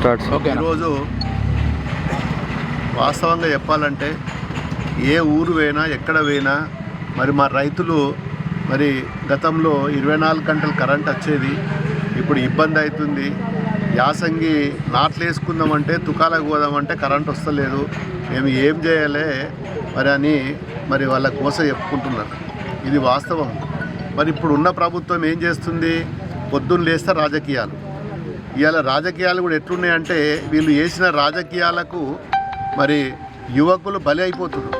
Start okay ఈరోజు వాస్తవంగా చెప్పాలంటే ఏ ఊరు పోయినా ఎక్కడ పోయినా మరి మా రైతులు మరి గతంలో ఇరవై నాలుగు గంటలు కరెంట్ వచ్చేది ఇప్పుడు ఇబ్బంది అవుతుంది. యాసంగి నాట్లు వేసుకుందామంటే తుకాలకు పోదామంటే కరెంట్ వస్తలేదు. మేము ఏం చేయాలి మరి అని మరి వాళ్ళ కోస చెప్పుకుంటున్నారు. ఇది వాస్తవం. మరి ఇప్పుడు ఉన్న ప్రభుత్వం ఏం చేస్తుంది? పొద్దున్న లేస్తే రాజకీయాలు. ఇవాళ రాజకీయాలు కూడా ఎట్లున్నాయంటే వీళ్ళు చేసిన రాజకీయాలకు మరి యువకులు బలి అయిపోతున్నారు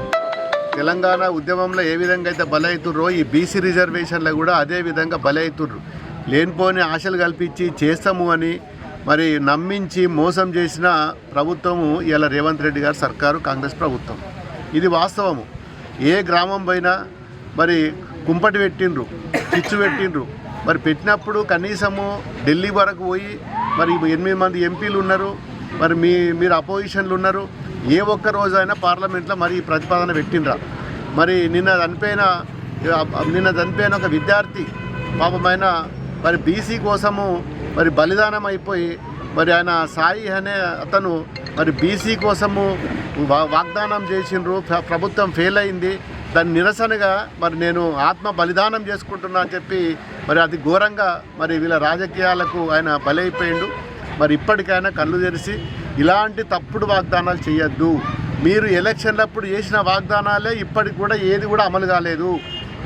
తెలంగాణ ఉద్యమంలో ఏ విధంగా అయితే బలి అవుతుర్రో ఈ బీసీ రిజర్వేషన్లో కూడా అదే విధంగా బలి అవుతుర్రు లేనిపోని ఆశలు కల్పించి చేస్తాము అని మరి నమ్మించి మోసం చేసిన ప్రభుత్వము ఇలా రేవంత్ రెడ్డి గారు సర్కారు కాంగ్రెస్ ప్రభుత్వం. ఇది వాస్తవము. ఏ గ్రామం పైన మరి కుంపటి పెట్టిండ్రు చిచ్చు పెట్టిండ్రు. మరి పెట్టినప్పుడు కనీసము ఢిల్లీ వరకు పోయి మరి ఎనిమిది మంది ఎంపీలు ఉన్నారు మరి మీ మీరు అపోజిషన్లు ఉన్నారు ఏ ఒక్క రోజైనా పార్లమెంట్లో మరి ఈ ప్రతిపాదన పెట్టినరా మరి నిన్న చనిపోయిన నిన్న చనిపోయిన ఒక విద్యార్థి పాపమైన మరి బీసీ కోసము మరి బలిదానం అయిపోయి మరి ఆయన సాయి అనే అతను మరి బీసీ కోసము వాగ్దానం చేసిండ్రు ప్రభుత్వం ఫెయిల్ అయింది. దాని నిరసనగా మరి నేను ఆత్మ బలిదానం చేసుకుంటున్నా అని చెప్పి మరి అది ఘోరంగా మరి వీళ్ళ రాజకీయాలకు ఆయన బలైపోయిండు. మరి ఇప్పటికైనా కళ్ళు తెరిచి ఇలాంటి తప్పుడు వాగ్దానాలు చేయొద్దు. మీరు ఎలక్షన్లప్పుడు చేసిన వాగ్దానాలే ఇప్పటికి కూడా ఏది కూడా అమలు కాలేదు.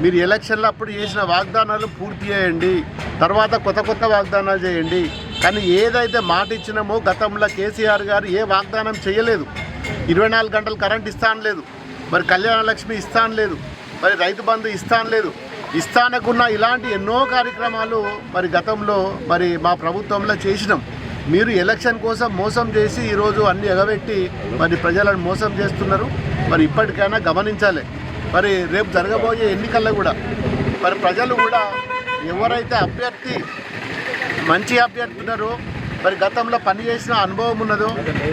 మీరు ఎలక్షన్లప్పుడు చేసిన వాగ్దానాలు పూర్తి చేయండి. తర్వాత కొత్త కొత్త వాగ్దానాలు చేయండి. కానీ ఏదైతే మాట ఇచ్చినామో గతంలో కేసీఆర్ గారు ఏ వాగ్దానం చేయలేదు. ఇరవై నాలుగు గంటలు కరెంట్ ఇస్తాను లేదు మరి కళ్యాణ లక్ష్మి ఇస్తాను లేదు మరి రైతు బంధు ఇస్తాను లేదు ఇస్తానకున్న ఇలాంటి ఎన్నో కార్యక్రమాలు మరి గతంలో మరి మా ప్రభుత్వంలో చేసినాం. మీరు ఎలక్షన్ కోసం మోసం చేసి ఈరోజు అన్ని ఎగబెట్టి మరి ప్రజలను మోసం చేస్తున్నారు. మరి ఇప్పటికైనా గమనించాలి. మరి రేపు జరగబోయే ఎన్నికల్లో కూడా మరి ప్రజలు కూడా ఎవరైతే అభ్యర్థి మంచి అభ్యర్థి ఉన్నారో మరి గతంలో పనిచేసిన అనుభవం ఉన్నదో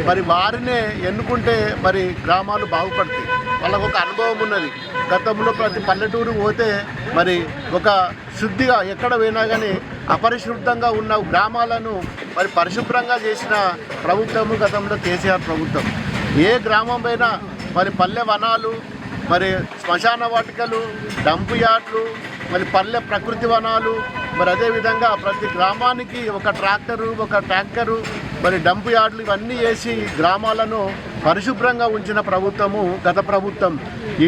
మరి వారినే ఎన్నుకుంటే మరి గ్రామాలు బాగుపడతాయి. వాళ్ళకు ఒక అనుభవం ఉన్నది. గతంలో ప్రతి పల్లెటూరు పోతే మరి ఒక శుద్ధిగా ఎక్కడ పోయినా కానీ అపరిశుద్ధంగా ఉన్న గ్రామాలను మరి పరిశుభ్రంగా చేసిన ప్రభుత్వము గతంలో కేసీఆర్ ప్రభుత్వం. ఏ గ్రామం పైన మరి పల్లె వనాలు మరి శ్మశాన వాటికలు డంపు యార్డ్లు మరి పల్లె ప్రకృతి వనాలు మరి అదేవిధంగా ప్రతి గ్రామానికి ఒక ట్రాక్టరు ఒక ట్యాంకరు మరి డంపు యార్డ్లు ఇవన్నీ వేసి గ్రామాలను పరిశుభ్రంగా ఉంచిన ప్రభుత్వము గత ప్రభుత్వం.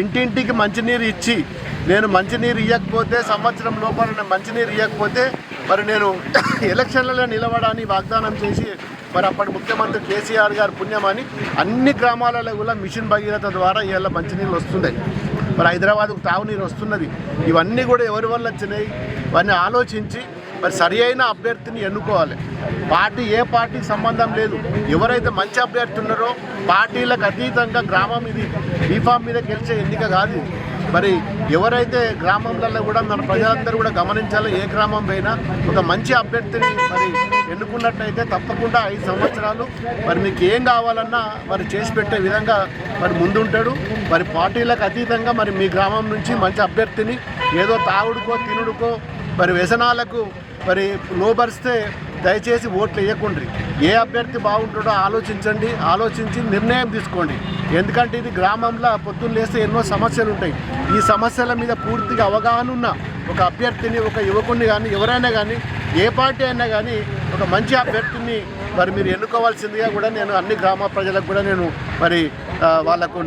ఇంటింటికి మంచినీరు ఇచ్చి నేను మంచినీరు ఇవ్వకపోతే సంవత్సరం లోపల నేను మంచినీరు ఇవ్వకపోతే మరి నేను ఎలక్షన్లలో నిలవడాన్ని వాగ్దానం చేసి మరి అప్పటి ముఖ్యమంత్రి కేసీఆర్ గారు పుణ్యమని అన్ని గ్రామాలలో కూడా మిషన్ భగీరథ ద్వారా ఇవాళ మంచినీళ్ళు వస్తున్నాయి. మరి హైదరాబాద్కు తాగునీరు వస్తున్నది. ఇవన్నీ కూడా ఎవరి వల్ల వచ్చినాయి? ఇవన్నీ ఆలోచించి మరి సరి అయిన అభ్యర్థిని ఎన్నుకోవాలి. పార్టీ ఏ పార్టీకి సంబంధం లేదు. ఎవరైతే మంచి అభ్యర్థి ఉన్నారో పార్టీలకు అతీతంగా గ్రామం ఇది. బీఫామ్ మీద గెలిచే ఎన్నిక కాదు మరి ఎవరైతే గ్రామంలలో కూడా మన ప్రజలందరూ కూడా గమనించాలో ఏ గ్రామం పోయినా ఒక మంచి అభ్యర్థిని మరి ఎన్నుకున్నట్టయితే తప్పకుండా ఐదు సంవత్సరాలు మరి మీకు ఏం కావాలన్నా మరి చేసి పెట్టే విధంగా మరి ముందుంటాడు. మరి పార్టీలకు అతీతంగా మరి మీ గ్రామం నుంచి మంచి అభ్యర్థిని ఏదో తాగుడుకో తినుడుకో మరి వ్యసనాలకు మరి లోబరిస్తే దయచేసి ఓట్లు వేయకుండ్రి ఏ అభ్యర్థి బాగుంటాడో ఆలోచించండి ఆలోచించి నిర్ణయం తీసుకోండి. ఎందుకంటే ఇది గ్రామంలో పొద్దున్న లేస్తే ఎన్నో సమస్యలు ఉంటాయి. ఈ సమస్యల మీద పూర్తిగా అవగాహన ఉన్న ఒక అభ్యర్థిని ఒక యువకుడిని కానీ ఎవరైనా కానీ ఏ పార్టీ అయినా కానీ ఒక మంచి అభ్యర్థిని మరి మీరు ఎన్నుకోవాల్సిందిగా కూడా నేను అన్ని గ్రామ ప్రజలకు కూడా నేను మరి వాళ్ళకు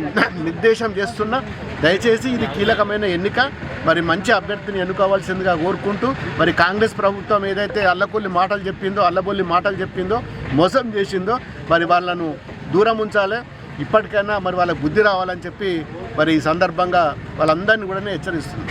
నిర్దేశం చేస్తున్నా. దయచేసి ఇది కీలకమైన ఎన్నిక. మరి మంచి అభ్యర్థిని ఎన్నుకోవాల్సిందిగా కోరుకుంటూ మరి కాంగ్రెస్ ప్రభుత్వం ఏదైతే అల్లకొల్లి మాటలు చెప్పిందో అల్లబొల్లి మాటలు చెప్పిందో మోసం చేసిందో మరి వాళ్ళను దూరం ఉంచాలి. ఇప్పటికైనా మరి వాళ్ళకి బుద్ధి రావాలని చెప్పి మరి ఈ సందర్భంగా వాళ్ళందరినీ కూడా హెచ్చరిస్తుంది